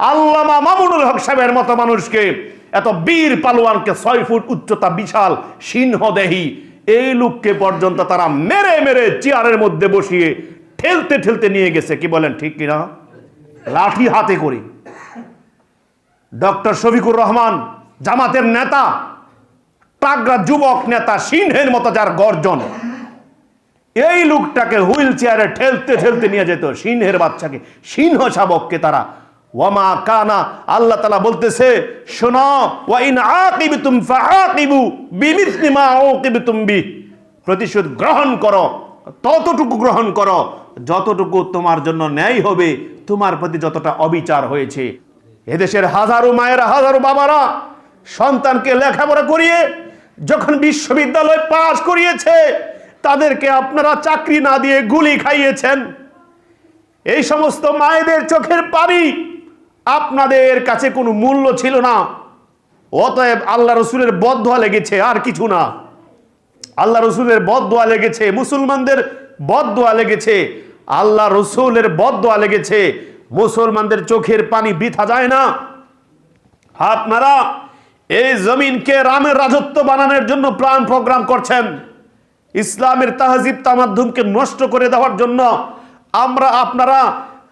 আল্লামা মামুনুল হক সাহেবের মতো মানুষকে এত বীর পালোয়ানকে ছয় ফুট উচ্চতা বিশাল সিংহদেহী এই লোককে পর্যন্ত তারা মেরে মেরে চেয়ারের মধ্যে বসিয়ে ঠেলতে ঠেলতে নিয়ে গেছে। কি বলেন, ঠিক কিনা? লাঠি হাতে করে। ডক্টর শফিকুর রহমান, জামাতের নেতা টাগরা যুবক নেতা, সিংহের মতো যার গর্জন। এই লোকটাকে হুইল চেয়ারে ঠেলতে ঠেলতে নিয়ে যেত। সিংহের বাচ্চাকে, সিংহ শাবককে তারা ওয়ামা কানা, আল্লাহ তালা বলতেছে ওয়াইন প্রতিশোধ গ্রহণ করো, ততটুকু গ্রহণ করো, যতটুকু তোমার জন্য ন্যায় হবে, তোমার প্রতি যতটা অবিচার হয়েছে। এদেশের হাজারো মায়েরা, হাজারো বাবারা সন্তানকে লেখাপড়া করিয়ে, যখন বিশ্ববিদ্যালয় পাশ করিয়েছে, তাদেরকে আপনারা চাকরি না দিয়ে গুলি খাইয়েছেন। এই সমস্ত মায়েদের চোখের পানি আপনাদের কাছে কোনো মূল্য ছিল না। অতএব আল্লাহ রসুলের বদোয়া লেগেছে, আর কিছু না। আল্লাহ রসুলের বদোয়া লেগেছে, মুসলমানদের বদোয়া লেগেছে, আল্লাহ রসুলের বদোয়া লেগেছে। মুসলমানদের চোখের পানি বৃথা যায় না। আপনারা এই জমিনকে রামের রাজত্ব বানানোর জন্য প্রাণ প্রোগ্রাম করছেন। ইসলামের তাহজিব তামাধ্যমকে নষ্ট করে দেওয়ার জন্য আমরা আপনারা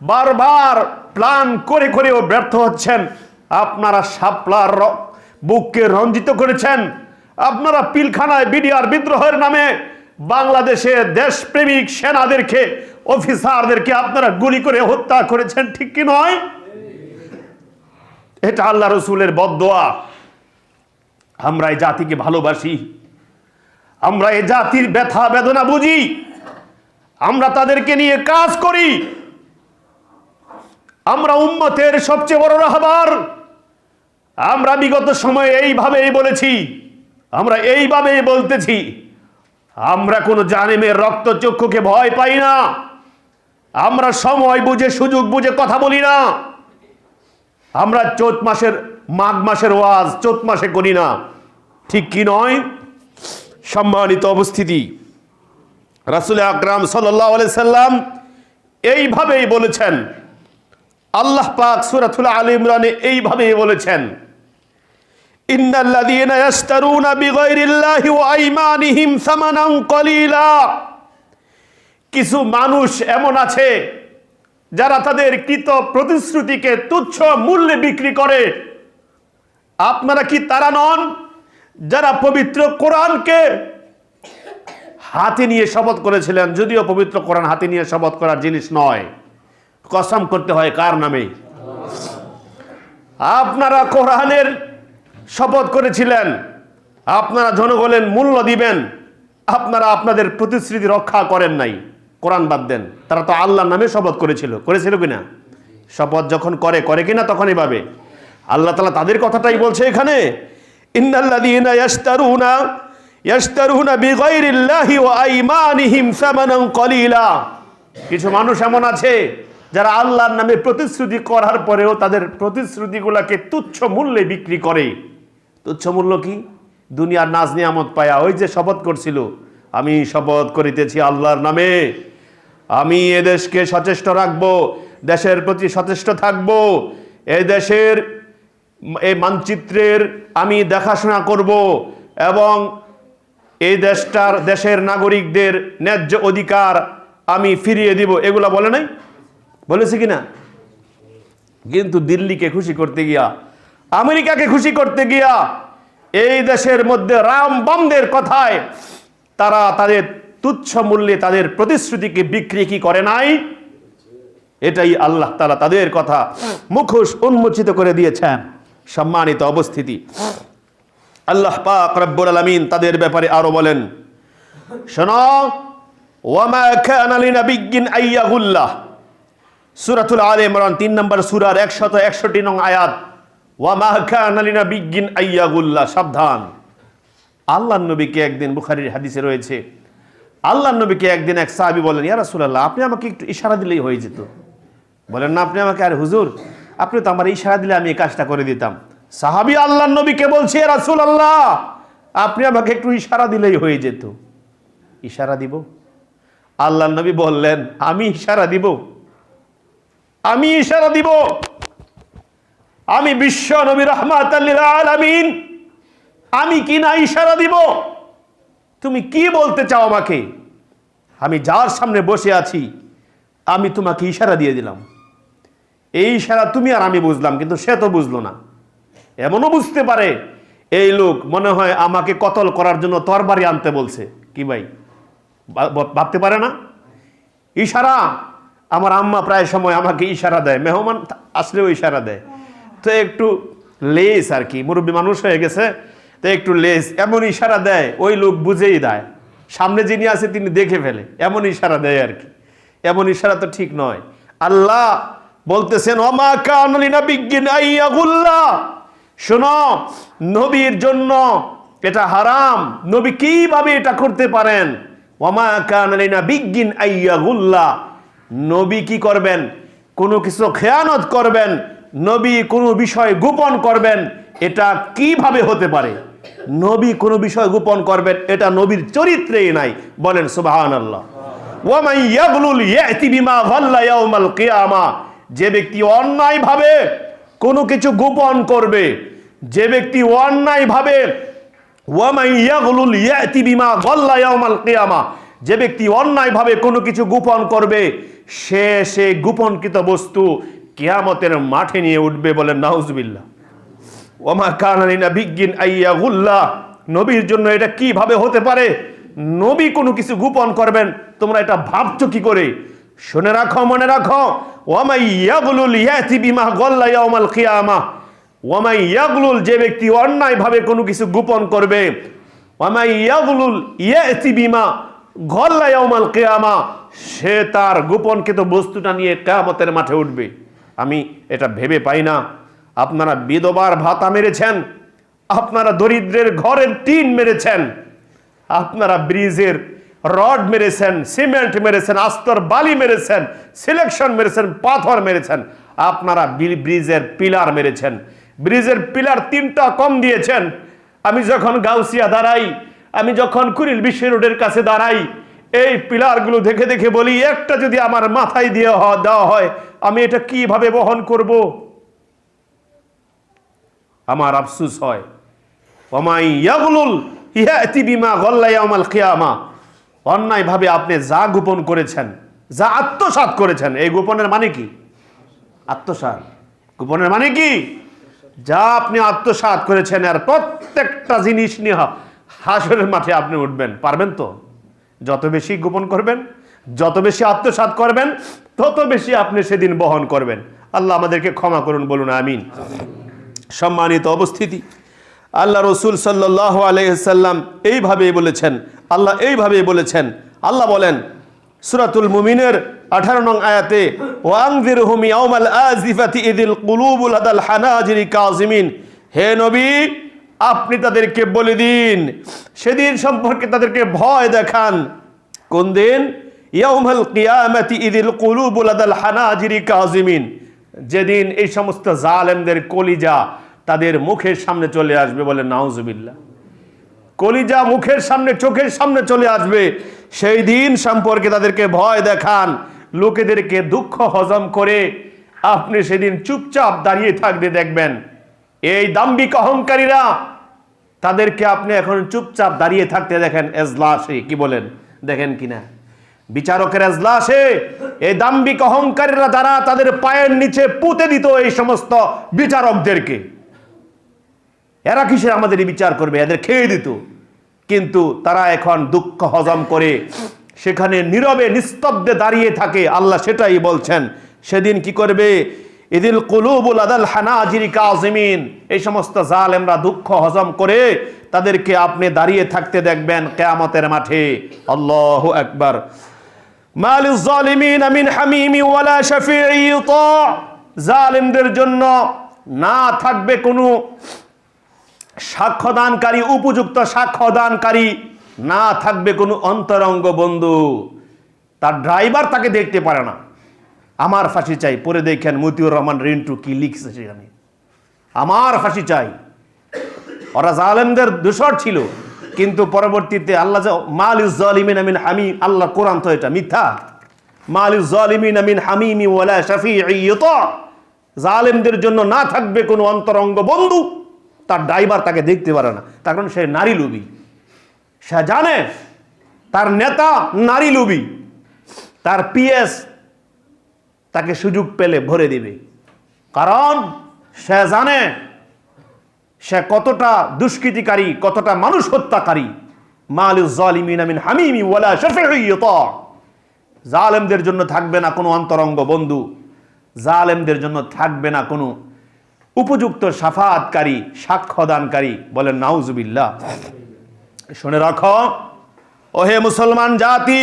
বারবার প্ল্যান করে করেও ব্যর্থ হচ্ছেন। আপনারা শাপলার র- বুককে রঞ্জিত করেছেন। আপনারা পিলখানায় বিডিআর বিদ্রোহের নামে বাংলাদেশে দেশপ্রেমিক সেনাদেরকে, অফিসারদেরকে আপনারা গুলি করে হত্যা করেছেন, ঠিক কি নয়? এটা আল্লাহ রসুলের বদোয়া আমরা এই জাতিকে ভালোবাসি। আমরা এই জাতির ব্যথা বেদনা বুঝি। আমরা তাদেরকে নিয়ে কাজ করি। আমরা উম্মতের সবচেয়ে বড় রাহবার। আমরা বিগত সময়ে এইভাবেই বলেছি, আমরা এইভাবেই বলতেছি, আমরা কোনো জানেমের রক্তচক্ষুকে ভয় পাই না। আমরা সময় বুঝে, সুযোগ বুঝে কথা বলি না। আমরা চৈত মাসের, মাঘ মাসের ওয়াজ চৈত মাসে করি না। ঠিক কি নয়? সম্মানিত উপস্থিতি, রাসুল আকরাম সাল্লাম এইভাবেই বলেছেন আল্লাহ পাক সুরাতুল আলী ইমরানে এইভাবেই বলেছেন কিছু মানুষ এমন আছে যারা তাদের কৃত প্রতিশ্রুতিকে তুচ্ছ মূল্যে বিক্রি করে। আপনারা কি তারা নন যারা পবিত্র কোরআনকে হাতে নিয়ে শপথ করেছিলেন? যদিও পবিত্র কোরআন হাতে নিয়ে শপথ করার জিনিস নয়। কসম করতে হয় কার নামে? আপনারা কোরআনের শপথ করেছিলেন, আপনারা জনগণের মূল্য দিবেন, আপনারা আপনাদের প্রতিশ্রুতি রক্ষা করেন নাই। কোরআন বাদ দেন। তারা তো আল্লাহর নামে শপথ করেছিল। করেছিল কিনা? শপথ যখন করে করে কিনা তখন এভাবে। আল্লাহ তালা তাদের কথাটাই বলছে এখানে কলিলা। কিছু মানুষ এমন আছে যারা আল্লাহর নামে প্রতিশ্রুতি করার পরেও তাদের প্রতিশ্রুতিগুলোকে তুচ্ছ মূল্যে বিক্রি করে। তুচ্ছ মূল্য কি? দুনিয়ার নাজ নিয়ামত পায়া। ওই যে শপথ করছিল, আমি শপথ করিতেছি আল্লাহর নামে। আমি এদেশকে সচেষ্ট রাখব, দেশের প্রতি সচেষ্ট থাকব। এ দেশের এই মানচিত্রের আমি দেখাশোনা করব এবং এই দেশটার, দেশের নাগরিকদের ন্যায্য অধিকার আমি ফিরিয়ে দিব। এগুলা বলে নাই? বলেছে কি না কিন্তু দিল্লিকে খুশি করতে গিয়া, আমেরিকাকে খুশি করতে গিয়া এই দেশের মধ্যে রাম বন্ধের কথায় তারা তাদের তুচ্ছ মূল্যে তাদের প্রতিশ্রুতিকে বিক্রি কি করে নাই? এটাই আল্লাহ তালা তাদের কথা মুখোশ উন্মোচিত করে দিয়েছেন সম্মানিত অবস্থিতি। আল্লাহ পাক রব্বুল আলামিন তাদের ব্যাপারে আরও বলেন, শোনো ওয়ামা কানা লিনাবিয়্যিন আইয়াগুল্লাহ সূরাতুল আলে ইমরান, তিন নম্বর সূরার 161 নং আয়াত আইয়াগুল্লাহ সাবধান। আল্লাহর নবীকে একদিন বুখারীর হাদিসে রয়েছে, আল্লাহর নবীকে একদিন এক সাহাবী বলেন, ইয়া রাসূলুল্লাহ, আপনি আমাকে একটু ইশারা দিলেই হয়ে যেত। বলেন, না, আপনি আমাকে, আর হুজুর, আপনি তো আমার ইশারা দিলে আমি এই কাজটা করে দিতাম। সাহাবী আল্লাহর নবীকে বলছে রাসূল আল্লাহ আপনি আমাকে একটু ইশারা দিলেই হয়ে যেত। ইশারা দিব? আল্লাহর নবী বললেন, আমি ইশারা দিব। আমি ইশারা দিব। আমি বিশ্ব নবী রহমাত আলামিন। আমি কি না ইশারা দিব? তুমি কি বলতে চাও আমাকে? আমি যার সামনে বসে আছি, আমি তোমাকে ইশারা দিয়ে দিলাম। এই ইশারা তুমি আর আমি বুঝলাম, কিন্তু সে তো বুঝলো না। এমনও বুঝতে পারে, এই লোক মনে হয় আমাকে কতল করার জন্য তরবারি আনতে বলছে। কি ভাই ভাবতে পারে না? ইশারা আমার আম্মা প্রায় সময় আমাকে ইশারা দেয়, মেহমান আসলেও ইশারা দেয়। তো একটু লেস আর কি, মুরব্বী মানুষ হয়ে গেছে, তো একটু লেস, এমন ইশারা দেয়, ওই লোক বুঝেই দেয়। সামনে যিনি আছে তিনি দেখে ফেলে, এমন ইশারা দেয় আর কি। এমন ইশারা তো ঠিক নয়। আল্লাহ বলতেছেন অমা কানলিনা বিজ্ঞান শোনো, নবীর জন্য এটা হারাম। নবী কীভাবে এটা করতে পারেন? ওমা কানলিনা বিজ্ঞান আইয়াগুল্লাহ নবী কি করবেন? কোনো কিছু খেয়ানত করবেন? নবী কোনো বিষয় গোপন করবেন? এটা কীভাবে হতে পারে? নবী কোনো বিষয় গোপন করবেন? এটা নবীর চরিত্রেই নাই। বলেন ইয়াউমাল কিয়ামা। যে ব্যক্তি অন্যায়ভাবে কোনো কিছু গোপন করবে, যে ব্যক্তি অন্যায়ভাবে ওয়ামান ইয়াগলুল ইয়াতি বিমা গাল্লা ইয়াউমাল কিয়ামা যে ব্যক্তি অন্যায়ভাবে কোনো কিছু গোপন করবে, সে সে গোপনকৃত বস্তু কেয়ামতের মাঠে নিয়ে উঠবে বলেন নাউজুবিল্লাহ। ওমা কানালিনা বিজ্ঞিন আইয়াগুল্লাহ নবীর জন্য এটা কীভাবে হতে পারে? নবী কোনো কিছু গোপন করবেন, তোমরা এটা ভাবছ কি করে? শুনে রাখো, মনে রাখো ওমা ইয়াগুলুল ইয়াতি বিমা গল্লা ইয়াউমাল কিয়ামা। ওমা ইয়াগুলুল যে ব্যক্তি অন্যায়ভাবে কোনো কিছু গোপন করবে ওমা ইয়াগুলুল ইয়াতি বিমা গল্লা ইয়াউমাল কিয়ামা, সে তার গোপনকৃত বস্তুটা নিয়ে কিয়ামতের মাঠে উঠবে। আমি এটা ভেবে পাই না। আপনারা বিধবার ভাতা মেরেছেন, আপনারা দরিদ্রের ঘরের টিন মেরেছেন, আপনারা ব্রিজের রড মেরেছেন, সিমেন্ট মেরেছেন, আস্তর বালি মেরেছেন, সিলেকশন মেরেছেন, পাথর মেরেছেন, আপনারা ব্রিজের পিলার মেরেছেন। ব্রিজের পিলার তিনটা কম দিয়েছেন। আমি যখন গাউসিয়া দাঁড়াই আমি যখন কুড়িল বিশ্ব রোডের কাছে দাঁড়াই, এই পিলারগুলো দেখে দেখে বলি, একটা যদি আমার মাথায় দিয়ে দেওয়া হয়, আমি এটা কীভাবে বহন করব? আমার আফসুস হয় কিয়ামা। অন্যায়ভাবে আপনি যা গোপন করেছেন, যা আত্মসাৎ করেছেন, এই গোপনের মানে কি? আত্মসাৎ। গোপনের মানে কি? যা আপনি আত্মসাৎ করেছেন আর প্রত্যেকটা জিনিস নিয়ে হাসরের মাঠে আপনি উঠবেন, পারবেন তো? যত বেশি গোপন করবেন, যত বেশি আত্মসাৎ করবেন, তত বেশি আপনি সেদিন বহন করবেন। আল্লাহ আমাদেরকে ক্ষমা করুন, বলুন আমিন। সম্মানিত অবস্থিতি, আল্লাহ রসুল সাল্লাহ আলহাম এইভাবেই বলেছেন, আল্লাহ এইভাবেই বলেছেন, আল্লাহ বলেন, সুরাতুল মুমিনের আঠারো নং আয়াতে ওয়াংদির হুমি আউমাল আজিফাতি ইদিল কুলুবুল আদাল হানাজিরি হে নবী আপনি তাদেরকে বলে দিন। সেদিন সম্পর্কে তাদেরকে ভয় দেখান। কোন দিন? ইয়াউমাল কিয়ামাতি ইদিল কুলুবুল আদাল হানাজিরি কাজিমিন যেদিন এই সমস্ত জালেমদের কলিজা তাদের মুখের সামনে চলে আসবে বলে নাউজুবিল্লাহ। কলিজা মুখের সামনে, চোখের সামনে চলে আসবে। সেই দিন সম্পর্কে তাদেরকে ভয় দেখান। লোকেদেরকে দুঃখ হজম করে আপনি সেদিন চুপচাপ দাঁড়িয়ে থাকতে দেখবেন। এই দাম্বিক অহংকারীরা তাদেরকে আপনি এখন চুপচাপ দাঁড়িয়ে থাকতে দেখেন এজলাসে, কি বলেন? দেখেন কিনা? বিচারকের এজলাসে এই দাম্বিক অহংকারীরা যারা তাদের পায়ের নিচে পুঁতে দিত এই সমস্ত বিচারকদেরকে। এরা কিসের আমাদের বিচার করবে? এদের খেয়ে দিত। কিন্তু তারা এখন দুঃখ হজম করে সেখানে নীরবে, নিস্তব্ধে দাঁড়িয়ে থাকে। আল্লাহ সেটাই বলছেন। সেদিন কি করবে? ইদিল কুলুবুল আদাল হানাজির কাজিমিন। এই সমস্ত জালেমরা দুঃখ হজম করে তাদেরকে আপনি দাঁড়িয়ে থাকতে দেখবেন কেয়ামতের মাঠে। আল্লাহ একবার জালিমদের জন্য না থাকবে কোনো সাক্ষ্যদানকারী, উপযুক্ত সাক্ষ্যদানকারী, না থাকবে কোনো অন্তরঙ্গ বন্ধু। তার ড্রাইভার তাকে দেখতে পারে না। আমার ফাঁসি চাই পরে দেখেন মতিউর রহমান রিন্টু কি লিখছে সেখানে আমার ফাঁসি চাই। ওরা জালেমদের দূষর ছিল, কিন্তু পরবর্তীতে আল্লাহ মাল জালিমিন আমিন হামি আল্লাহ কোরআন তো এটা মিথ্যা। মাল জালিমিন আমিন হামিমি ওয়ালা শাফি জালেমদের জন্য না থাকবে কোনো অন্তরঙ্গ বন্ধু, তার ড্রাইভার তাকে দেখতে পারে না। তার কারণ সে নারী লুবি সে জানে, তার নেতা নারী লুবি তার পিএস তাকে সুযোগ পেলে ভরে দিবে। কারণ সে জানে সে কতটা দুষ্কৃতিকারী, কতটা মানুষ হত্যাকারী। আমিন হামিমি ওয়ালা জালেমদের জন্য থাকবে না কোনো অন্তরঙ্গ বন্ধু। জালেমদের জন্য থাকবে না কোনো উপযুক্ত সাফাতকারী, সাক্ষ্যদানকারী বলেন নাউজুবিল্লাহ। শুনে রাখো, ওহে মুসলমান জাতি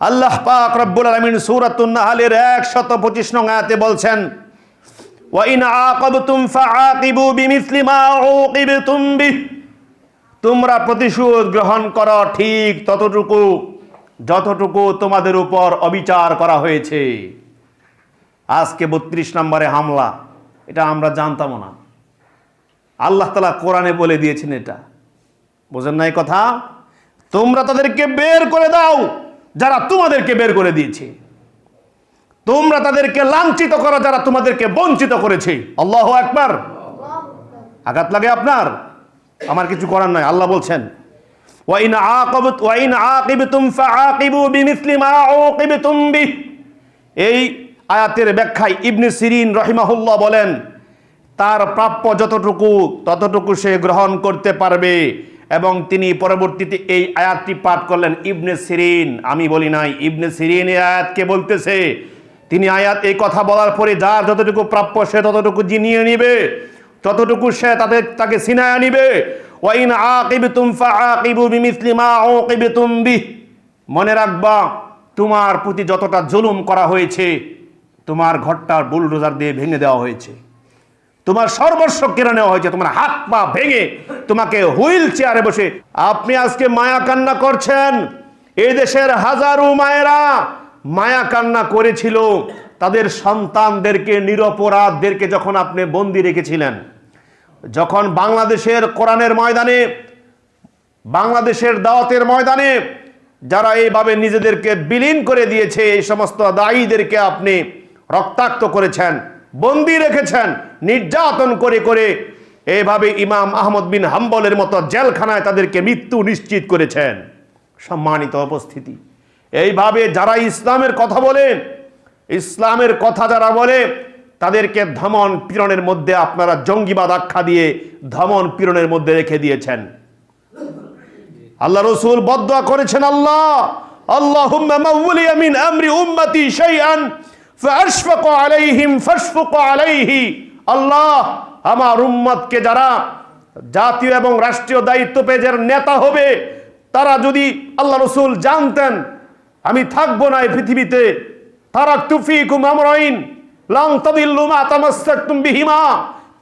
আল্লাহ পাক রব্বুল আলামিন সূরাতুন নাহলের 125 নং আয়াতে বলছেন, ওয়াইন আকাবতুম ফাআকিবু বিমিসলি মা উকিবতুম বিহ। তোমরা প্রতিশোধ গ্রহণ করো ঠিক ততটুকু, যতটুকু তোমাদের উপর অবিচার করা হয়েছে। আজকে বত্রিশ নম্বরে হামলা, এটা আমরা জানতামও না। আল্লাহ তালা কোরআনে বলে দিয়েছেন এটা। বোঝেন নাই কথা? তোমরা তাদেরকে বের করে দাও। যারা তোমাদেরকে বের করে দিয়েছে। তোমরা তাদেরকে লাঞ্ছিত করো, যারা তোমাদেরকে বঞ্চিত করেছে। আল্লাহ একবার আঘাত লাগে আপনার? আমার কিছু করার নয় আল্লাহ বলছেন এই আয়াতের ব্যাখ্যায় ইবনে সিরিন রহিমাহুল্লাহ বলেন, তার প্রাপ্য যতটুকু, ততটুকু সে গ্রহণ করতে পারবে। এবং তিনি পরবর্তীতে এই আয়াতটি পাঠ করলেন, ইবনে সিরিন। আমি বলি নাই, ইবনে সিরিন এই আয়াতকে বলতেছে? তিনি আয়াত, এই কথা বলার পরে যার যতটুকু প্রাপ্য সে ততটুকু জিনিয়ে নিবে, ততটুকু সে তাদের তাকে সিনায় নিবে। ওয়াইন আকিবতুম ফাআকিবু বিমিসলি মা উকিবতুম বিহ। মনে রাখবা, তোমার প্রতি যতটা জুলুম করা হয়েছে, তোমার ঘরটা বুলডোজার দিয়ে ভেঙে দেওয়া হয়েছে। তোমার সর্বস্ব কেড়ে নেওয়া হয়েছে, তোমার হাত পা ভেঙে তোমাকে হুইল চেয়ারে বসে। আপনি আজকে মায়া কান্না করছেন। এই দেশের হাজারো মায়েরা মায়া কান্না করেছিল। তাদের সন্তানদেরকে, নিরপরাধদেরকে যখন আপনি বন্দি রেখেছিলেন, যখন বাংলাদেশের কোরআনের ময়দানে, বাংলাদেশের দাওয়াতের ময়দানে যারা এইভাবে নিজেদেরকে বিলীন করে দিয়েছে, এই সমস্ত দায়ীদেরকে আপনি রক্তাক্ত করেছেন। বন্দি রেখেছেন, নির্যাতন করে করে এইভাবে ইমাম আহমদ বিন হাম্বলের মতো জেলখানায় তাদেরকে মৃত্যু নিশ্চিত করেছেন। সম্মানিত উপস্থিতি। এইভাবে যারা ইসলামের কথা বলে, ইসলামের কথা যারা বলে, তাদেরকে ধমন পীড়নের মধ্যে আপনারা জঙ্গিবাদ আখ্যা দিয়ে ধমন পীড়নের মধ্যে রেখে দিয়েছেন। আল্লাহ রসুল বদয়া করেছেন, আল্লাহ, আল্লাহুম্মা আলাইহিম আলাইহি। আল্লাহ আমার উম্মতকে যারা জাতীয় এবং রাষ্ট্রীয় দায়িত্ব পেয়ে যারা নেতা হবে, তারা যদি আল্লাহ রসুল জানতেন, আমি থাকব না এই পৃথিবীতে। তারা তুফিকুম আমরাইন, লাং তাদিল্লু মা তামাসসাকতুম বিহিমা,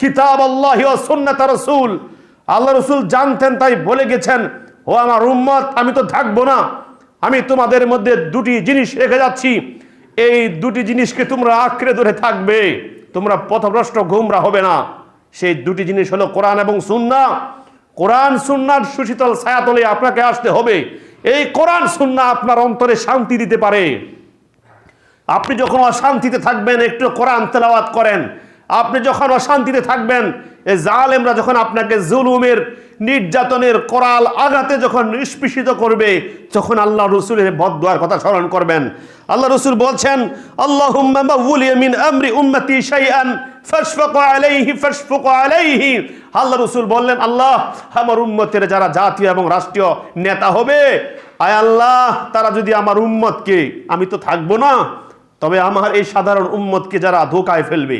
কিতাব আল্লাহ সুন্নাত রাসূল। আল্লাহ রসুল জানতেন, তাই বলে গেছেন, ও আমার উম্মত, আমি তো থাকব না। আমি তোমাদের মধ্যে দুটি জিনিস রেখে যাচ্ছি। এই দুটি জিনিসকে তোমরা আঁকড়ে ধরে থাকবে। তোমরা পথভ্রষ্ট ঘুমরা হবে না। সেই দুটি জিনিস হলো কোরআন এবং সুন্না। কোরআন, সুন্নার সুশীতল ছায়াতলে আপনাকে আসতে হবে। এই কোরআন, সুন্না আপনার অন্তরে শান্তি দিতে পারে। আপনি যখন অশান্তিতে থাকবেন, একটু কোরআন তেলাওয়াত করেন। আপনি যখন অশান্তিতে থাকবেন এই জালেমরা যখন আপনাকে জুলুমের, নির্যাতনের করাল আঘাতে যখন নিষ্পিষিত করবে, তখন আল্লাহ রসুলের বদুয়ার কথা স্মরণ করবেন। আল্লাহ রসুল বলছেন আল্লাহ আল্লাহ রসুল বললেন, আল্লাহ, আমার উম্মতের যারা জাতীয় এবং রাষ্ট্রীয় নেতা হবে, আয় আল্লাহ, তারা যদি আমার উম্মতকে, আমি তো থাকব না, তবে আমার এই সাধারণ উম্মতকে যারা ধোকায় ফেলবে।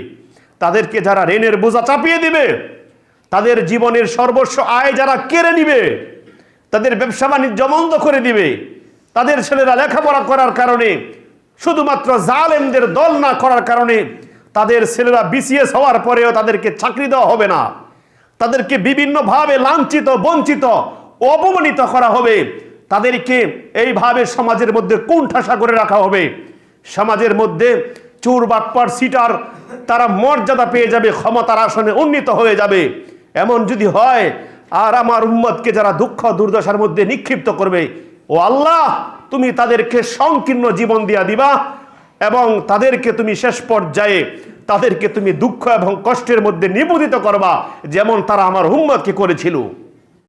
তাদেরকে যারা ঋণের বোঝা চাপিয়ে দিবে, তাদের জীবনের সর্বস্ব আয় যারা কেড়ে নিবে, তাদের ব্যবসা বাণিজ্য বন্ধ করে দিবে, তাদের ছেলেরা লেখাপড়া করার কারণে, শুধুমাত্র জালেমদের দল না করার কারণে, তাদের ছেলেরা বিসিএস হওয়ার পরেও তাদেরকে চাকরি দেওয়া হবে না। তাদেরকে বিভিন্নভাবে লাঞ্ছিত, বঞ্চিত, অপমানিত করা হবে। তাদেরকে এইভাবে সমাজের মধ্যে কুণ্ঠাসা করে রাখা হবে। সমাজের মধ্যে চোর বাটপার সিটার তারা মর্যাদা পেয়ে যাবে, ক্ষমতার আসনে উন্নীত হয়ে যাবে। এমন যদি হয়, আর আমার উম্মতকে যারা দুঃখ, দুর্দশার মধ্যে নিক্ষিপ্ত করবে, ও আল্লাহ, তুমি তাদেরকে সংকীর্ণ জীবন দিয়া দিবা এবং তাদেরকে তুমি শেষ পর্যায়ে তাদেরকে তুমি দুঃখ এবং কষ্টের মধ্যে নিবেদিত করবা, যেমন তারা আমার হুম্মতকে করেছিল।